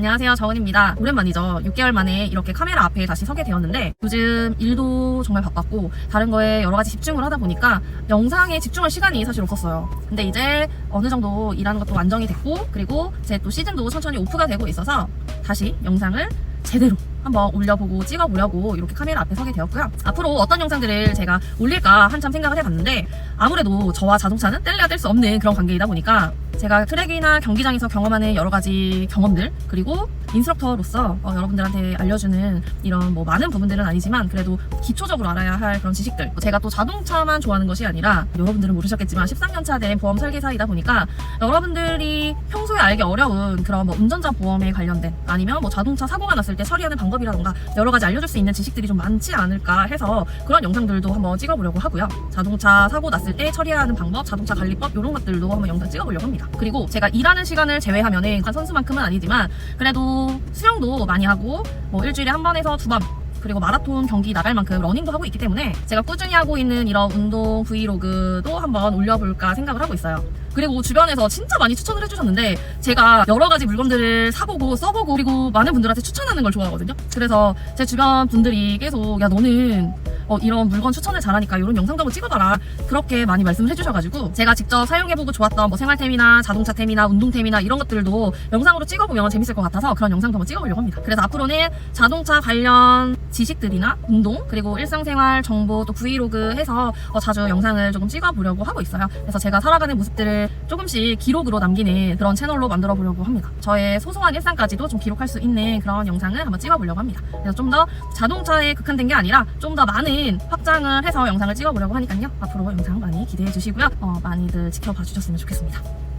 안녕하세요. 정은입니다. 오랜만이죠. 6개월 만에 이렇게 카메라 앞에 다시 서게 되었는데 요즘 일도 정말 바빴고 다른 거에 여러 가지 집중을 하다 보니까 영상에 집중할 시간이 사실 없었어요. 근데 이제 어느 정도 일하는 것도 완정이 됐고 그리고 제 또 시즌도 천천히 오프가 되고 있어서 다시 영상을 제대로 한번 올려보고 찍어보려고 이렇게 카메라 앞에 서게 되었고요. 앞으로 어떤 영상들을 제가 올릴까 한참 생각을 해봤는데 아무래도 저와 자동차는 뗄래야 뗄 수 없는 그런 관계이다 보니까 제가 트랙이나 경기장에서 경험하는 여러 가지 경험들 그리고 인스트럭터로서 어, 여러분들한테 알려주는 이런 뭐 많은 부분들은 아니지만 그래도 기초적으로 알아야 할 그런 지식들 제가 또 자동차만 좋아하는 것이 아니라 여러분들은 모르셨겠지만 13년차 된 보험 설계사이다 보니까 여러분들이 평소에 알기 어려운 그런 뭐 운전자 보험에 관련된 아니면 뭐 자동차 사고가 났을 때 처리하는 방법이라던가 여러 가지 알려줄 수 있는 지식들이 좀 많지 않을까 해서 그런 영상들도 한번 찍어보려고 하고요. 자동차 사고 났을 때 처리하는 방법, 자동차 관리법 이런 것들도 한번 영상 찍어보려고 합니다. 그리고 제가 일하는 시간을 제외하면은 선수만큼은 아니지만 그래도 수영도 많이 하고 뭐 일주일에 한 번에서 두 번 그리고 마라톤 경기 나갈 만큼 러닝도 하고 있기 때문에 제가 꾸준히 하고 있는 이런 운동 브이로그도 한번 올려볼까 생각을 하고 있어요. 그리고 주변에서 진짜 많이 추천을 해주셨는데 제가 여러 가지 물건들을 사보고 써보고 그리고 많은 분들한테 추천하는 걸 좋아하거든요. 그래서 제 주변 분들이 계속 야 너는 어, 이런 물건 추천을 잘하니까 이런 영상도 한번 찍어봐라 그렇게 많이 말씀을 해주셔가지고 제가 직접 사용해보고 좋았던 뭐 생활템이나 자동차템이나 운동템이나 이런 것들도 영상으로 찍어보면 재밌을 것 같아서 그런 영상도 한번 찍어보려고 합니다. 그래서 앞으로는 자동차 관련 지식들이나 운동 그리고 일상생활 정보 또 브이로그 해서 어, 자주 영상을 조금 찍어보려고 하고 있어요. 그래서 제가 살아가는 모습들을 조금씩 기록으로 남기는 그런 채널로 만들어 보려고 합니다. 저의 소소한 일상까지도 좀 기록할 수 있는 그런 영상을 한번 찍어보려고 합니다. 그래서 좀 더 자동차에 극한된 게 아니라 좀 더 많은 확장을 해서 영상을 찍어보려고 하니까요. 앞으로 영상 많이 기대해 주시고요. 어, 많이들 지켜봐 주셨으면 좋겠습니다.